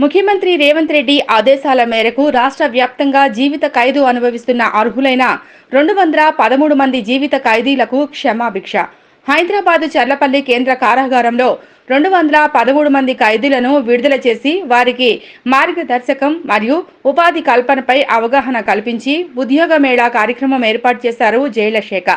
ముఖ్యమంత్రి రేవంత్ రెడ్డి ఆదేశాల మేరకు రాష్ట్ర వ్యాప్తంగా జీవిత ఖైదు అనుభవిస్తున్న అర్హులైన రెండు వందల పదమూడు మంది జీవిత ఖైదీలకు క్షమాభిక్ష. హైదరాబాద్ చర్లపల్లి కేంద్ర కారాగారంలో రెండు వందల పదమూడు మంది ఖైదీలను విడుదల చేసి వారికి మార్గదర్శకం మరియు ఉపాధి కల్పనపై అవగాహన కల్పించి ఉద్యోగ మేళా కార్యక్రమం ఏర్పాటు చేశారు జైళ్ళ శాఖ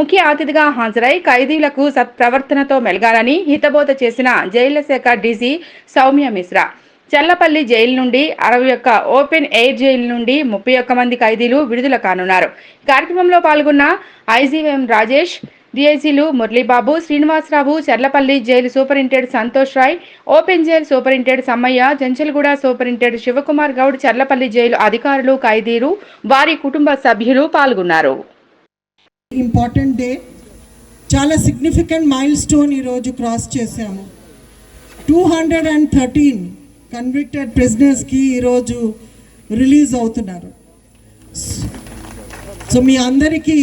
ముఖ్య అతిథిగా హాజరై ఖైదీలకు సత్ప్రవర్తనతో మెలగాలని హితబోధ చేసిన జైళ్ళ శాఖ డీసీ సౌమ్య మిశ్రా. చల్లపల్లి జైలు నుండి అరవై ఒక్క ఓపెన్ ఎయిర్ జైలు నుండి ముప్పై ఒక్క మంది ఖైదీలు విడుదల కానున్నారు. కార్యక్రమంలో పాల్గొన్న IGM Rajesh డిఐసీలు Muralibabu Srinivasarao Charlapalli jail superintendent Santosh Roy open jail superintendent Sammaiah Chanchalguda superintendent Shivakumar Goud Charlapalli jail అధికారులు ఖైదీలు వారి కుటుంబ సభ్యులు పాల్గొన్నారు. Important day. చాలా సిగ్నిఫికెంట్ మైల్ స్టోన్ ఈరోజు క్రాస్ చేశాము. Two hundred and thirteen convicted ప్రిజనర్స్కి ఈరోజు రిలీజ్ అవుతున్నారు. సో మీ అందరికీ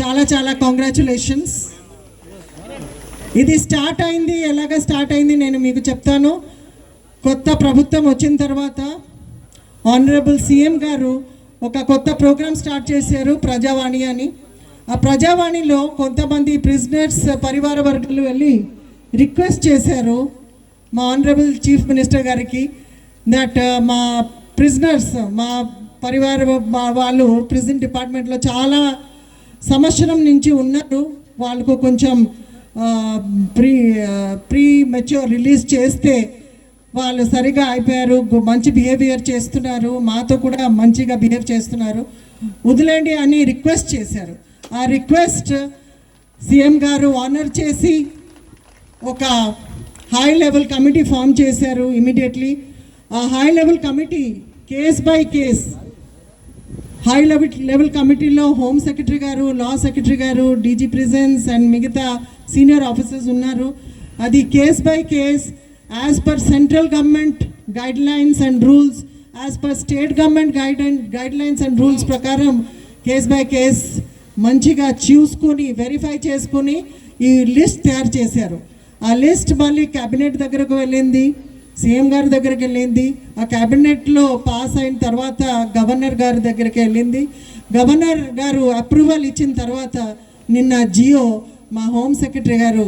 చాలా చాలా కాంగ్రాచులేషన్స్ ఇది స్టార్ట్ అయింది ఎలాగ స్టార్ట్ అయింది నేను మీకు చెప్తాను. కొత్త ప్రభుత్వం వచ్చిన తర్వాత ఆనరబుల్ సీఎం గారు ఒక కొత్త ప్రోగ్రామ్ స్టార్ట్ చేశారు ప్రజావాణి అని. ఆ ప్రజావాణిలో కొంతమంది ప్రిజనర్స్ పరివార వర్గాలు వెళ్ళి రిక్వెస్ట్ చేశారు. మా ఆనరబుల్ చీఫ్ మినిస్టర్ గారికి దట్ uh, మా ప్రిజనర్స్ మా పరివార వాళ్ళు ప్రిజన్ డిపార్ట్మెంట్లో చాలా సంవత్సరం నుంచి ఉన్నారు. వాళ్ళకు కొంచెం ప్రీ ప్రీ మెచ్యూర్ రిలీజ్ చేస్తే వాళ్ళు సరిగా అయిపోయారు మంచి బిహేవియర్ చేస్తున్నారు మాతో కూడా మంచిగా బిహేవ్ చేస్తున్నారు. వదిలేండి అని రిక్వెస్ట్ చేశారు. ఆ రిక్వెస్ట్ సీఎం గారు ఆనర్ చేసి ఒక హై లెవెల్ కమిటీ ఫామ్ చేశారు ఇమీడియట్లీ ఆ high level committee case by case high level level కమిటీలో home secretary garu law secretary garu DG prisons and మిగతా సీనియర్ ఆఫీసర్స్ ఉన్నారు. అది case by case as per central government guidelines and rules as per state government guide and guidelines and rules ప్రకారం case by case మంచిగా చూసుకొని verify చేసుకొని ఈ list తయారు చేశారు. ఆ లిస్ట్ మళ్ళీ క్యాబినెట్ దగ్గరకు వెళ్ళింది సీఎం గారి దగ్గరికి వెళ్ళింది. ఆ క్యాబినెట్లో పాస్ అయిన తర్వాత గవర్నర్ గారి దగ్గరికి వెళ్ళింది. గవర్నర్ గారు అప్రూవల్ ఇచ్చిన తర్వాత నిన్న జియో మా హోమ్ సెక్రటరీ గారు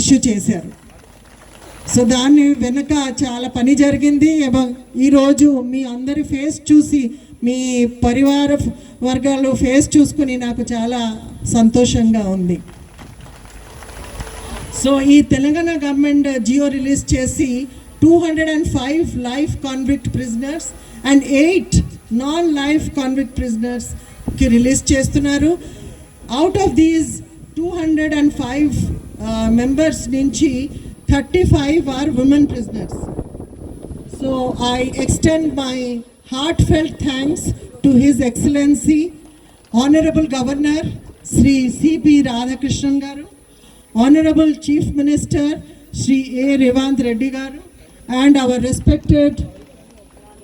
ఇష్యూ చేశారు. సో దాన్ని వెనుక చాలా పని జరిగింది. ఈరోజు మీ అందరి ఫేస్ చూసి మీ పరివార వర్గాలు ఫేస్ చూసుకుని నాకు చాలా సంతోషంగా ఉంది. సో ఈ Telangana government G O release చేసి two hundred and five life convict prisoners and eight non life convict ప్రిజనర్స్కి release చేస్తున్నారు. Out of these two hundred and five members నుంచి thirty five are women prisoners so I extend my heartfelt thanks to his excellency honourable governor Shri C P Radhakrishnan garu Honorable Chief Minister Sri A. Revant Reddy Garu, and our respected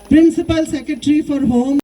Principal Secretary for Home